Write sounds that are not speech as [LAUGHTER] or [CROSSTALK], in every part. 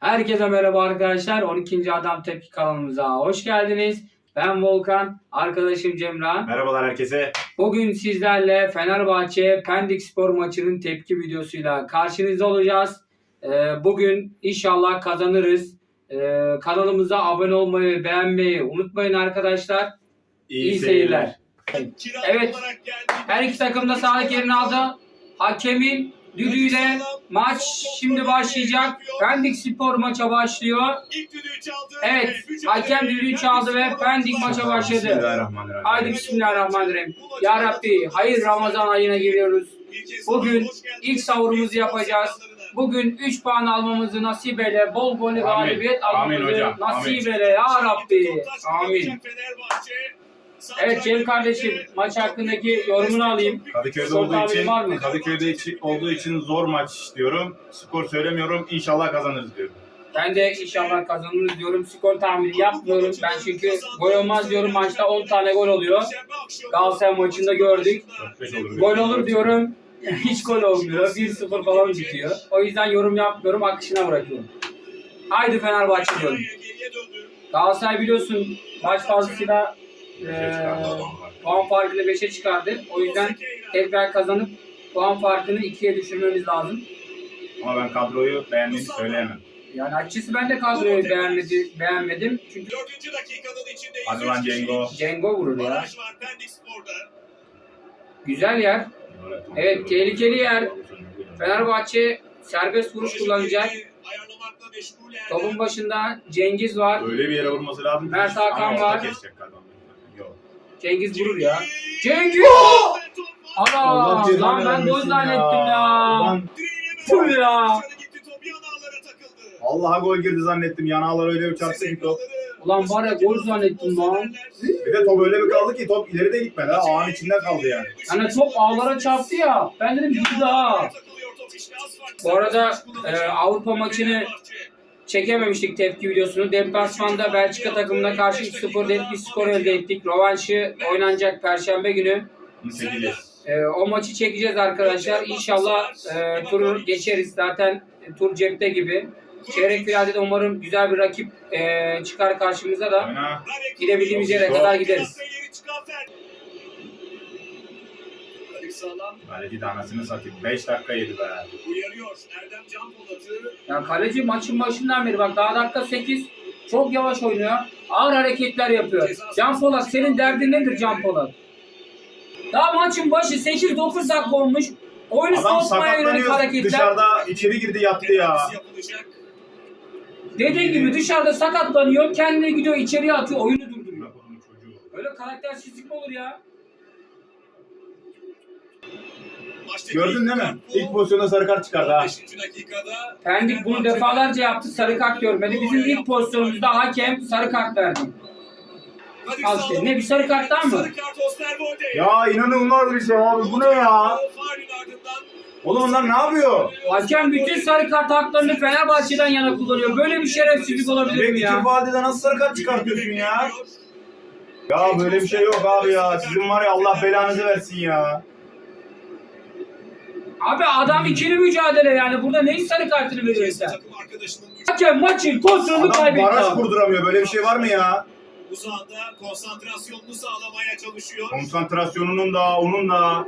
Herkese merhaba arkadaşlar. 12. Adam Tepki kanalımıza hoş geldiniz. Ben Volkan, arkadaşım Cemran. Merhabalar herkese. Bugün sizlerle Fenerbahçe Pendik Spor maçının tepki videosuyla karşınızda olacağız. Ee, bugün inşallah kazanırız. Ee, kanalımıza abone olmayı, beğenmeyi unutmayın arkadaşlar. İyi, seyirler. Evet, Her iki takım da sağlık yerini aldı. Hakemin düdüğüyle maç şimdi başlayacak. Pendik Spor maça başlıyor. Evet, hakem düdüğü çaldı ve Pendik maça başladı. Bismillahirrahmanirrahim. Haydi Bismillahirrahmanirrahim. Ya Rabbi, hayır Ramazan ayına giriyoruz. Bugün ilk savurumuzu yapacağız. Bugün 3 puan almamızı nasip eyle. Bol Amin. galibiyet Amin almamızı hocam, nasip amin. eyle ya Rabbi. Amin. Evet Cem kardeşim maç hakkındaki yorumunu alayım. Kadıköy'de Skor olduğu için, var mı? Kadıköy'de içi- olduğu için zor maç diyorum. Skor söylemiyorum. İnşallah kazanırız diyorum. Ben de inşallah kazanırız diyorum. Skor tahmini yapmıyorum. Ben çünkü gol olmaz diyorum. Maçta 10 tane gol oluyor. Galatasaray maçında gördük. 4-5 olur. Gol olur diyorum. [LAUGHS] Hiç gol olmuyor. 1-0 falan bitiyor. O yüzden yorum yapmıyorum. Akışına bırakıyorum. Haydi Fenerbahçe diyorum. Galatasaray biliyorsun maç fazlasıyla eee puan farkını 5'e çıkardı. O yüzden tekrar kazanıp puan farkını 2'ye düşürmemiz lazım. Ama ben kadroyu beğendiğimi söyleyemem. Yani açıkçası ben de kadroyu beğenmedi, beğenmedim. Çünkü Dördüncü dakikanın içinde Hadi lan Cengo. Cengo vurur ya. Güzel yer. Evet, tehlikeli yer. Fenerbahçe serbest vuruş kullanacak. Topun başında Cengiz var. Öyle bir yere vurması lazım. Mert Hakan var. Cengiz vurur ya. Cengiz! Ana! Allah cezanı Lan ben gol zannettim ya. Tüh ya. Dışarı gitti, top yanağlara takıldı. Allah'a gol girdi zannettim. Yanağlar öyle bir çarptı ki top. Ulan var ya gol zannettim lan. Bir de top öyle bir kaldı ki top ileri de gitmedi. Ha. Ağın içinde kaldı yani. Hani top ağlara çarptı ya. Ben dedim gitti daha. Bu arada e, Avrupa maçını çekememiştik tepki videosunu. Deplasmanda Belçika takımına karşı 3-0 net bir skor elde ettik. Rövanşı oynanacak Perşembe günü. E, o maçı çekeceğiz arkadaşlar. İnşallah e, turu geçeriz. Zaten e, tur cepte gibi. Çeyrek finalde de umarım güzel bir rakip e, çıkar karşımıza da. Gidebildiğimiz yere kadar gideriz. Kadir Sağlam Kaleci de anasını satayım. 5 dakika yedi be. uyarıyor. Erdem Can Polat'ı. Ya kaleci maçın başından beri bak daha dakika 8 çok yavaş oynuyor. Ağır hareketler yapıyor. Can Polat senin derdin nedir Can Polat? Daha maçın başı 8-9 dakika olmuş. Oyunu Adam soğutmaya yönelik sakatlanıyor. hareketler. Dışarıda içeri girdi yattı ya. Dediğin gibi dışarıda sakatlanıyor. Kendine gidiyor içeriye atıyor. Oyunu durduruyor. Öyle karaktersizlik mi olur ya? Gördün değil mi? İlk pozisyonda sarı kart çıkardı ha. 15. dakikada Pendik bunu defalarca yaptı. Sarı kart görmedi. Bizim ilk pozisyonumuzda hakem sarı kart verdi. Al işte. Ne, bir sarı kart daha mı? Sarı kart Osterwolde. Ya inanılmaz bir şey abi. Bu ne ya? Oğlum onlar ne yapıyor? Hakem bütün sarı kart haklarını Fenerbahçe'den yana kullanıyor. Böyle bir şerefsizlik olabilir mi iki ya? vadede nasıl sarı kart çıkartıyorsun ya? Ya böyle bir şey yok abi ya. Sizin var ya Allah belanızı versin ya. Abi adam ikili mücadele yani. Burada neyin sarı kartını veriyorsun sen? Takım arkadaşının Hakem maçın kontrolünü Adam kaybetti baraj abi. kurduramıyor. Böyle bir şey var mı ya? uzağında konsantrasyonunu sağlamaya çalışıyor. Konsantrasyonunun da onun da.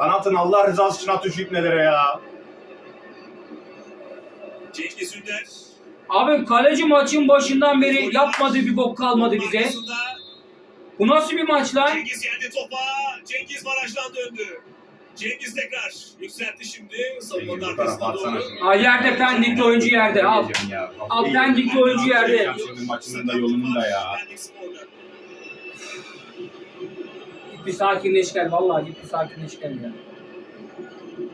Lan atın Allah rızası için atın şu ipnelere ya. Cengiz Ünder. Abi kaleci maçın başından beri yapmadığı bir bok kalmadı bize. Arkasında Bu nasıl bir maç lan? Cengiz yendi topa. Cengiz barajdan döndü. Cengiz tekrar yükseltti şimdi. Savunmanın arkasına doğru. Aa, yerde Pendik'te oyuncu yerde. Al. Al, Pendik'te oyuncu yerde. Şimdi maçının da yolunun da ya. Pendik Spor'da. Git bir sakinleş gel. Vallahi git bir sakinleş gel ya.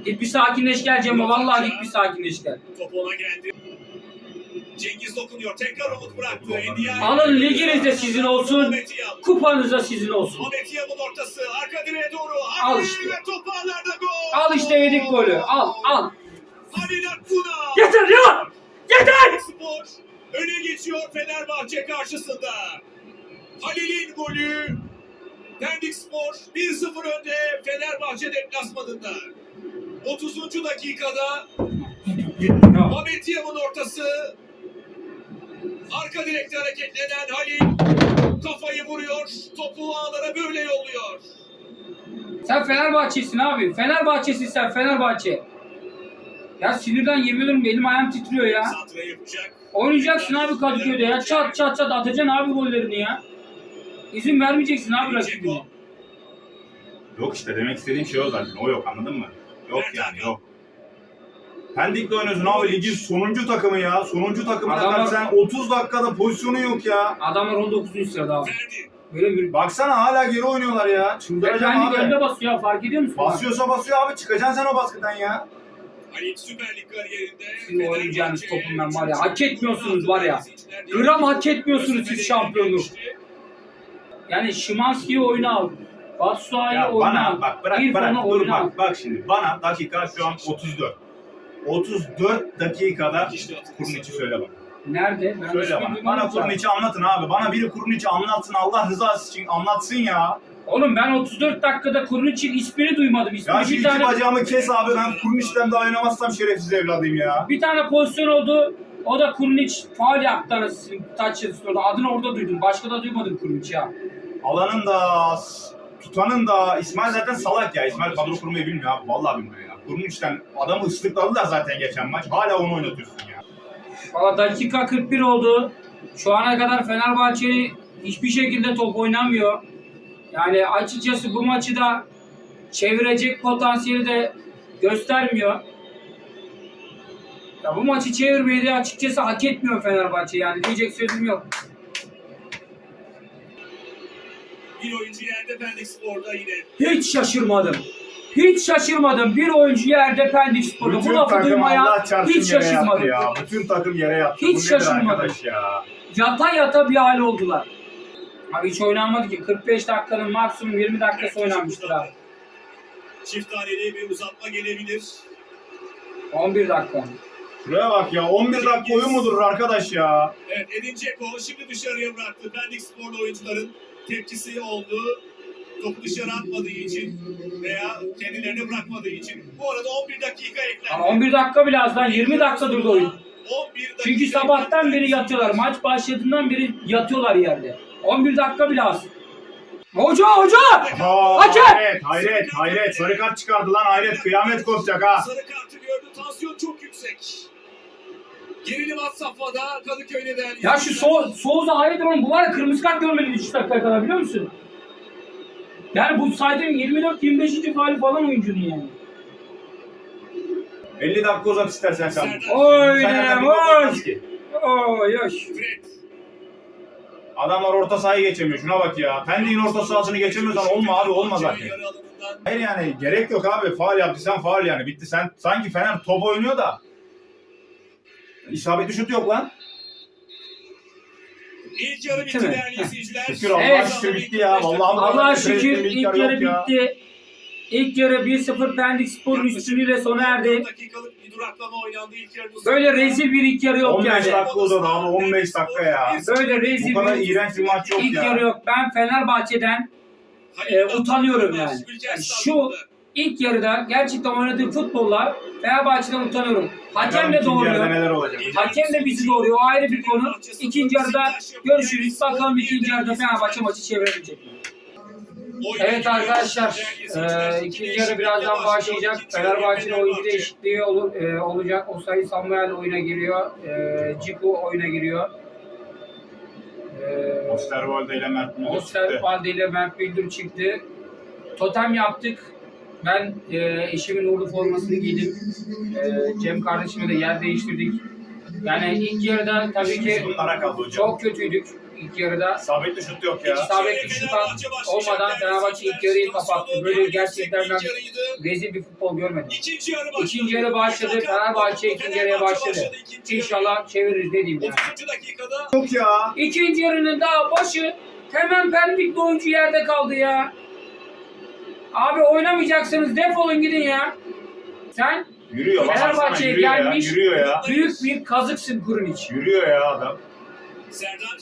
Git bir sakinleş gel Cemo. Vallahi git bir sakinleş gel. Top ona geldi. Cengiz dokunuyor. Tekrar umut bıraktı. Alın liginiz de sizin olsun. Kupanız da sizin olsun. Ahmet Yam'ın ortası. Arka direğe doğru. Al işte. gol. Al işte yedik golü. Al al. Halil Akkuna. Yeter ya! Yeter! Spor öne geçiyor Fenerbahçe karşısında. Halil'in golü. Pendik Spor 1-0 önde Fenerbahçe deplasmanında. 30. dakikada Ya. Mehmet Yam'ın ortası. Arka direkte hareketlenen Halil. Kafayı vuruyor. Topu ağlara böyle yolluyor. Sen Fenerbahçe'sin abi. Fenerbahçe'sin sen Fenerbahçe. Ya sinirden yemin ediyorum elim ayağım titriyor ya. Oynayacaksın abi Kadıköy'de ya. Çat çat çat atacaksın abi gollerini ya. İzin vermeyeceksin abi rakibine. Yok işte demek istediğim şey o zaten. O yok anladın mı? Yok yani yok. Pendik'le oynuyorsun abi ligin sonuncu takımı ya. Sonuncu takımına Adamlar- karşı sen 30 dakikada pozisyonu yok ya. Adamlar 19. sırada abi. Böyle bir... Baksana hala geri oynuyorlar ya. Çıldıracağım Pendik abi. önde basıyor fark ediyor musun? Basıyorsa basıyor abi çıkacaksın sen o baskıdan ya. Halil Süper Lig kariyerinde. Sizin oynayacağınız topun ben var ya, hak etmiyorsunuz var ya. Gram hak etmiyorsunuz siz şampiyonluğu. Yani Şimanski'yi oyuna al. Batsuay'ı Ya oyuna bana al. bak bırak İrfan'ı bırak dur oyuna al. bak bak şimdi bana dakika şu an 34. 34 dakikada Kurniç'i söyle bak. Nerede? Ben Söyle hiçbir bana. duymadım Bana ki abi. Kurniç'i anlatın abi. Bana biri Kurniç'i anlatsın. Allah rızası için anlatsın ya. Oğlum ben 34 dakikada Kurniç'in ismini duymadım. İsmini Ya şu bir iki tane bacağımı kes abi. Ben Kurniç'ten daha oynamazsam şerefsiz evladıyım ya. bir tane pozisyon oldu. O da Kurniç faal yaptı anasını taç yazısı orada. Adını orada duydum. Başka da duymadım Kurniç ya. Alanın da tutanın da İsmail zaten salak ya. İsmail kadro kurmayı bilmiyor abi. Vallahi bilmiyor ya. Kurniç'ten adamı ıslıkladılar zaten geçen maç. Hala onu oynatıyorsun ya. Valla dakika 41 oldu. Şu ana kadar Fenerbahçe hiçbir şekilde top oynamıyor. Yani açıkçası bu maçı da çevirecek potansiyeli de göstermiyor. Ya bu maçı çevirmeyi de açıkçası hak etmiyor Fenerbahçe yani diyecek sözüm yok. Bir oyuncu yerde Pendik Spor'da yine. Hiç şaşırmadım. Hiç şaşırmadım. Bir oyuncu yerde Pendik Spor'da. Bu lafı duymaya hiç şaşırmadım. ya. Bütün takım yere yattı. Hiç Bu şaşırmadım. ya. Yata yata bir hal oldular. Abi hiç oynanmadı ki. 45 dakikanın maksimum 20 dakikası oynanmıştır abi. Çift taneli bir uzatma gelebilir. 11 dakika. Şuraya bak ya 11 dakika oyun mu durur arkadaş ya? Evet Edin Dzeko şimdi dışarıya bıraktı. Pendik Sporlu oyuncuların tepkisi oldu. Topu dışarı atmadığı için veya kendilerine bırakmadığı için. Bu arada 11 dakika eklendi. Ama 11 dakika bile az lan 20 dakika durdu oyun. 11 dakika Çünkü sabahtan beri yatıyorlar. Maç başladığından beri yatıyorlar yerde. 11 dakika bile az. Hoca hoca! Hayret hayret hayret. Sarı kart çıkardı lan hayret. Kıyamet kopacak ha. Sarı kartı gördü. Tansiyon çok yüksek. Gerilim at safhada Kadıköy'de değerli. Ya şu so hayırdır oğlum bu var ya kırmızı kart görmedi 3 dakika kadar biliyor musun? Yani bu saydığım 24-25. faali falan oyuncunun yani. 50 dakika uzat istersen sen. Oy zaten bir oy. Fred. Adamlar orta sahayı geçemiyor. Şuna bak ya. Pendik'in orta sahasını geçemiyorsan olma abi olma zaten. Hayır yani gerek yok abi. Faal yaptıysan faal yani. Bitti. Sen sanki Fener top oynuyor da. İsabetli şut yok lan. İlk yarı bitti Bitti mi? değerli izleyiciler. Şükür Allah'a Evet. şükür bitti ya. Vallahi Allah'a şükür ilk ilk yarı yarı yok ya. bitti. İlk yarı 1-0 Pendik Spor'un üstünlüğüyle sona erdi. dakikalık bir duraklama oynandı ilk yarı. Böyle rezil bir ilk yarı yok 15 yani. dakika uzadı abi 15 dakika ya. Böyle rezil Bu kadar bir iğrenç bir maç yok ilk ya. yarı yok. Ben Fenerbahçe'den e, utanıyorum. Yani şu ilk yarıda gerçekten oynadığı futbollar Fenerbahçe'den utanıyorum. Hakem de doğruyor. neler olacak? Hakem de bizi doğruyor. O ayrı bir konu. İkinci yarıda görüşürüz. Bakalım ikinci yarıda Fenerbahçe maçı çevirebilecek mi? Evet arkadaşlar, e, ikinci yarı birazdan başlayacak. Fenerbahçe'nin oyuncu değişikliği olur, e, olacak. Osayi Samuel oyuna giriyor. E, Ciku oyuna giriyor. E, Osterwolde ile Mert Müldür çıktı. Osterwalde ile Mert Bildir çıktı. Totem yaptık. Ben e, eşimin uğurlu formasını giydim. E, Cem kardeşime de yer değiştirdik. Yani ilk yarıda tabii ki Bunlara kaldı hocam. çok kötüydük ilk yarıda. İsabetli şut yok ya. Hiç isabetli şut olmadan Fenerbahçe ilk yarıyı kapattı. Böyle gerçekten ben rezil bir futbol görmedim. İkinci yarı başladı. İkinci yarı başladı. Fenerbahçe ikinci yarıya başladı. İnşallah çeviririz dediğim yani. 30. dakikada Yok ya. İkinci yarının daha başı hemen Pendik'te oyuncu yerde kaldı ya. Abi oynamayacaksınız defolun gidin ya. Sen Yürüyor. bak Fenerbahçe'ye baksana, yürüyor ya, gelmiş. Yürüyor ya. büyük bir kazıksın Kurunic. Yürüyor ya adam. Serdar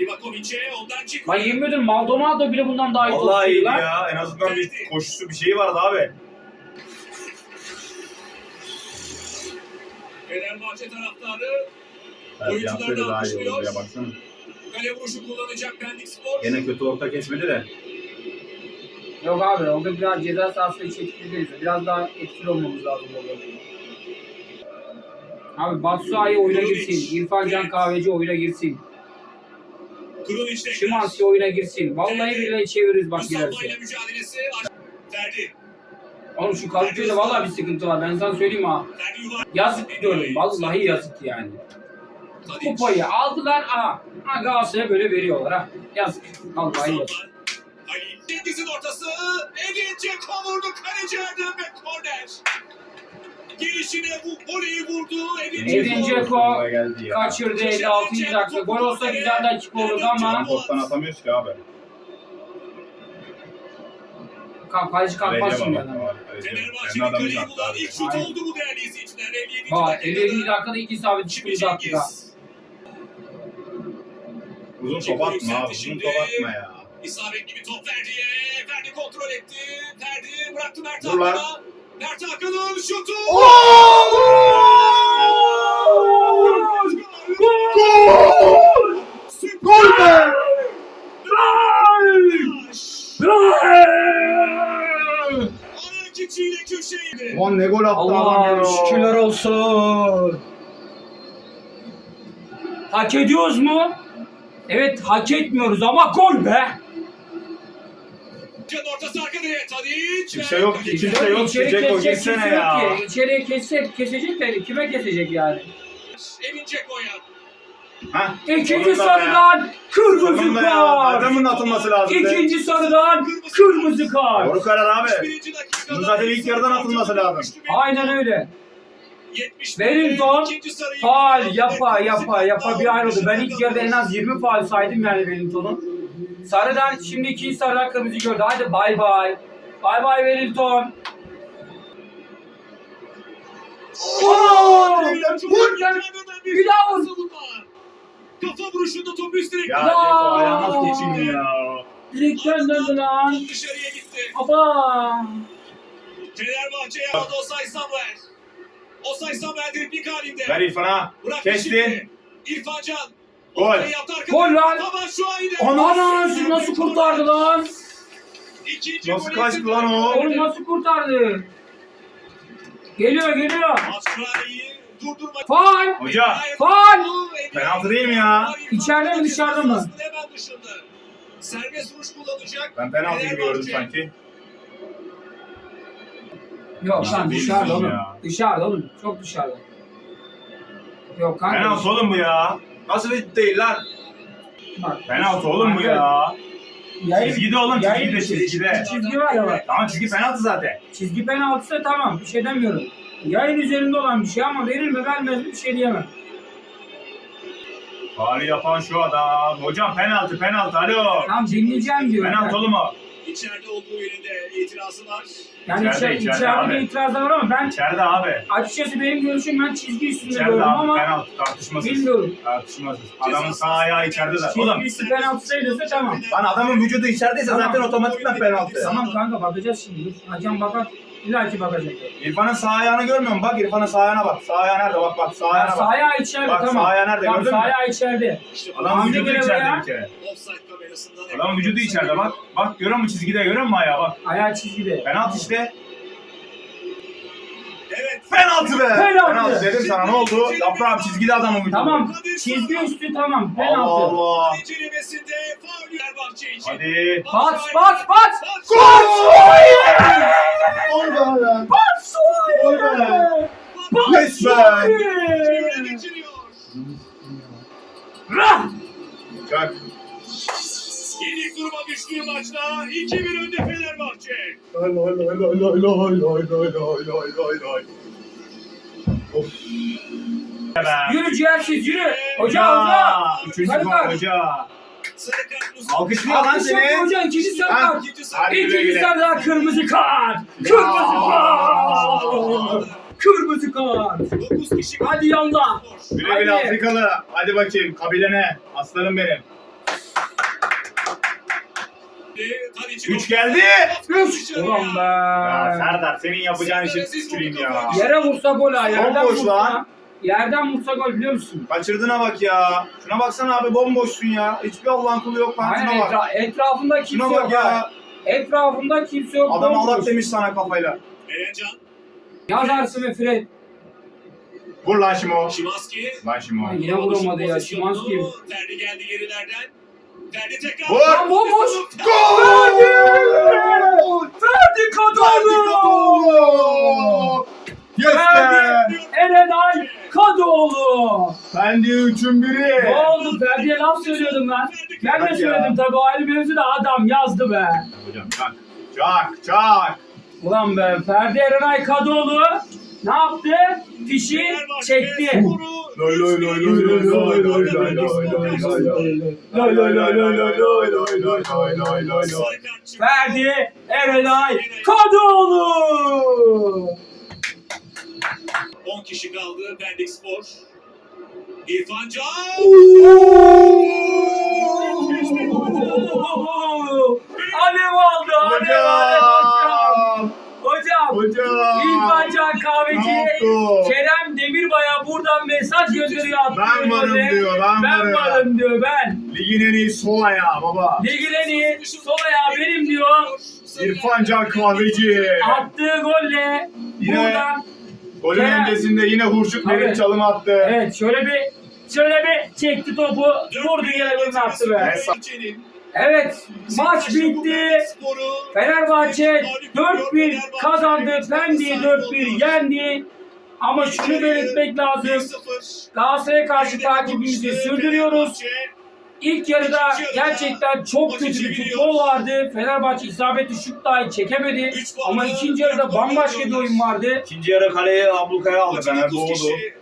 Livakovic'e ondan çıktı. Ben yemin ediyorum Maldonado bile bundan daha iyi Vallahi iyiydi lan. ya. En azından bir koşusu bir şeyi vardı abi. Fenerbahçe taraftarı Yansıdı daha iyi olur ya baksana. kale vuruşu kullanacak Pendik Spor. Gene kötü orta kesmedi de. Yok abi orada biraz ceza sahası içi etkili değiliz. Biraz daha etkili olmamız lazım orada. Abi Batshuayi oyuna girsin. İrfan Can Kahveci oyuna girsin. Şimanski oyuna girsin. Vallahi billahi çeviririz bak girerse. Ferdi. Oğlum şu kalkıyorda vallahi bir sıkıntı var. Ben sana söyleyeyim ha. Yazık diyorum. Vallahi yazık yani. Kupayı aldılar aha. Ha Galatasaray'a böyle veriyorlar ha. Yazık. Vallahi yazık. Cengiz'in ortası. Edin Dzeko vurdu. Kaleci Erdem ve korner. Girişine bu voleyi vurdu. Edin Edin Dzeko. Geldi ya. kaçırdı 56. dakika. Gol olsa güzel dakika olurdu ama Toptan atamıyoruz ki abi. kaleci kalkmaz Kaleciye şimdi bak, adam. bak, kaleciye bak. Kendi Fenerbahçe'nin adamı kaleyi çarptı bulan abi. ilk şut Aynen. oldu bu değerli izleyiciler. 57. Bak 57. dakikada. dakikada iki isabet çıktı dakika. Cengiz. Uzun top atma abi. Uzun top atma ya. İsabetli bir top Ferdi'ye. Ferdi kontrol etti. Ferdi bıraktı Mert. Hakan'a. Mert Hakan'ın şutu. Gol be! Ayak içiyle köşeyi. Ulan ne gol attı adam Allah ya. şükürler olsun. Hak ediyoruz mu? Evet hak etmiyoruz ama gol be. Kimse yok ki, kimse yok ki. İçeri Ceko kesecek gitsene kimse yok ya. ki. İçeriye kesecek, kesecek de kime kesecek yani? Emin Ceko'ya. Hah. İkinci Sonunda be. sarıdan kırmızı Sonunda ya. kart. Adamın atılması lazım. İkinci sarıdan kırmızı kart. Doğru karar abi. 61. dakikada. Bunun zaten ilk yarıdan atılması lazım. Aynen öyle. 71. Wellington Faal yapa yapa yapa bir ayrıldı. Ben ilk yarıda en az 20 faal saydım yani Wellington'un. Sarıdan şimdi ikinci sarıdan kırmızı gördü. Hadi bay bay. Bay bay Wellington. Oo! Vur! Bir daha vur. Kafa vuruşunda top üst direk. Ya. Ceko ayağına geçin ya. Direkten döndü lan. Dışarıya gitti. Aba. Fenerbahçe yapmadı Osay Samuel. Osay Samuel dripling halinde. Ver İrfan'a. Kestin. İrfan Can. Gol. Gol lan. Taban şu an yine. Ana siz nasıl kurtardı lan? İkinci Nasıl kaçtı lan o? Oğlum nasıl kurtardı? Geliyor geliyor. Faal. Hoca. Faal. Penaltı değil mi ya? İçeride mi, dışarıda mı? Serbest vuruş kullanacak. Ben penaltı gibi gördüm sanki. Yok Ya lan dışarıda ya. oğlum. Dışarıda oğlum. Çok dışarıda. Yok kanka. Penaltı oğlum bu ya. Nasıl bir değil lan? Bak. Penaltı oğlum bu ya. Yayın, Çizgide oğlum yayın- çizgide çizgide. Çizgi var ya bak. Tamam çizgi penaltı zaten. Çizgi penaltısı tamam bir şey demiyorum. Yayın üzerinde olan bir şey ama verir mi vermez mi bir şey diyemem. Faali yapan şu adam. Hocam penaltı penaltı alo. Tamam dinleyeceğim diyor. Penaltı oğlum o. İçeride olduğu yönünde itirazı var. Yani İçeride, içeride, içeride içeride, abi. itirazlar var ama ben İçeride abi. açıkçası benim görüşüm ben çizgi üstünde İçeride gördüm abi ama penaltı tartışmasız. bilmiyorum. Tartışmasız. Adamın sağ ayağı içeride de. Oğlum Çizgisi penaltı sayılırsa tamam. lan adamın vücudu içerideyse Tamam. zaten otomatikman penaltı. Tamam kanka bakacağız şimdi. Hakem bakar. İlla ki bakacak. İrfan'ın sağ ayağını görmüyor musun? Bak İrfan'ın sağ ayağına bak. Sağ ayağı nerede? Bak bak sağ Ya ayağına sağ bak. ayağı içeride Bak, tamam. sağ ayağı nerede, Tamam, gördün sağ mü? ayağı içeride. İşte Adamın vücudu içeride ya. bir kere. Adamın vücudu içeride bak. Bak görüyor musun çizgide görüyor musun ayağı bak. Ayağı çizgide. Penaltı işte. Evet. Penaltı be. Penaltı. dedim sana ne oldu? Yaprağım çizgide adamın vücudu. Tamam. Çizgi üstü tamam. Allah Penaltı. Allah. İncelemesinde faul Fenerbahçe için. Hadi. Bas bas bas. Gol be hala. Bas. Gol be. Geçiriyor. Rah. Çak. Yenik duruma düştüğü maçta 2-1 önde Fenerbahçe. Lay lay lay lay lay lay lay lay lay lay lay lay. Of. Yürü ciğersiz yürü. Hoca hoca. Üçüncü hoca. Sarı kart Mustafa. Alkışlıyor lan Alkış yapıyor seni. hoca ikinci sarı Ha. kart. İkinci sarı. Hadi güle İkinci güle. sarı daha kırmızı kart. Kırmızı kart. Kırmızı kart. 9 kişi. Hadi yallah. Güle güle Hadi. Afrikalı. Hadi bakayım kabilene. Aslanım benim. Üç geldi. Üç. Ulan be. Ya Serdar senin yapacağın işi tüküreyim ya. Yere vursa gol ha. Yerden Bomboş vursa. lan. Yerden vursa gol biliyor musun? Kaçırdığına bak ya. Şuna baksana abi bomboşsun ya. Hiçbir Allah'ın kulu yok lan. Aynen Şuna bak. etra- etrafında kimse Şuna bak yok. ya. Etrafında kimse yok. Adam bomboş. Allah demiş sana kafayla. Erencan, Yazarsın ve Fred. Vur lan Şimo. Şimanski. Lan Şimo. Ay, Yine vuramadı ya, Szymanski. Ferdi geldi gerilerden. Ferdi tekrar. Vur. Lan bomboş. Gol! Ferdi Kadıoğlu. Yes! Ferdi Erenay Kadıoğlu. Fendi üçün biri. Ne oldu? Ferdi'ye laf söylüyordum ben. Ben de söyledim tabii o ayrı mevzu da adam yazdı be. Hocam çak. Çak çak. Ulan be Ferdi Erenay Kadıoğlu ne yaptı? Fişi çekti. Loy. Loy loy loy loy loy loy loy loy loy loy loy loy. Ferdi Erenay Kadıoğlu. 10 kişi kaldı Pendik Spor. İrfan Can. Alev aldı, alev aldı. Hocam. Hocam, Hocam. İrfan Can Kahveci, Ne yaptı? Kerem Demirbay'a buradan mesaj gönderiyor. attığı Ben varım diyor, ben Ben varım. varım diyor, ben. Ligin en iyi sol ayağı baba. Ligin en iyi sol ayağı benim diyor. İrfan Can Kahveci. Attığı golle Yine- buradan. Golün Kerem. öncesinde yine Hurşut Nevin Evet. çalım attı. Evet, şöyle bir şöyle bir çekti topu, vurdu yere golünü attı be. Evet, maç bitti. Fenerbahçe 4-1 kazandı. Pendik'i 4-1 yendi. Ama şunu belirtmek lazım. Galatasaray'a karşı takibimizi sürdürüyoruz. İlk yarıda gerçekten çok kötü bir futbol vardı. Fenerbahçe isabetli şut dahi çekemedi. Ama ikinci yarıda bambaşka bir oyun vardı. İkinci yarı kaleyi ablukaya aldı Fener doğdu.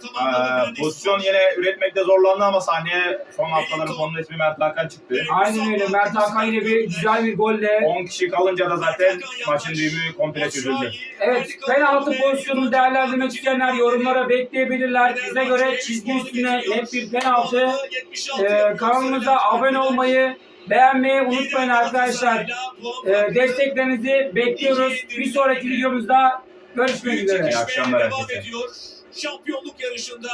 Ee, pozisyon yine üretmekte zorlandı ama sahneye son haftaların sonunda ismi Mert Hakan çıktı. Aynen öyle. Mert Hakan yine bir güzel bir golle. 10 kişi kalınca da zaten maçın düğümü komple çözüldü. Evet, penaltı pozisyonunu değerlendirmek isteyenler yorumlara bekleyebilirler. Bize göre çizgi üstüne net bir penaltı. Ee, kanalımıza abone olmayı, beğenmeyi unutmayın arkadaşlar. Ee, desteklerinizi bekliyoruz. Bir sonraki videomuzda görüşmek üzere. İyi akşamlar. Şampiyonluk yarışında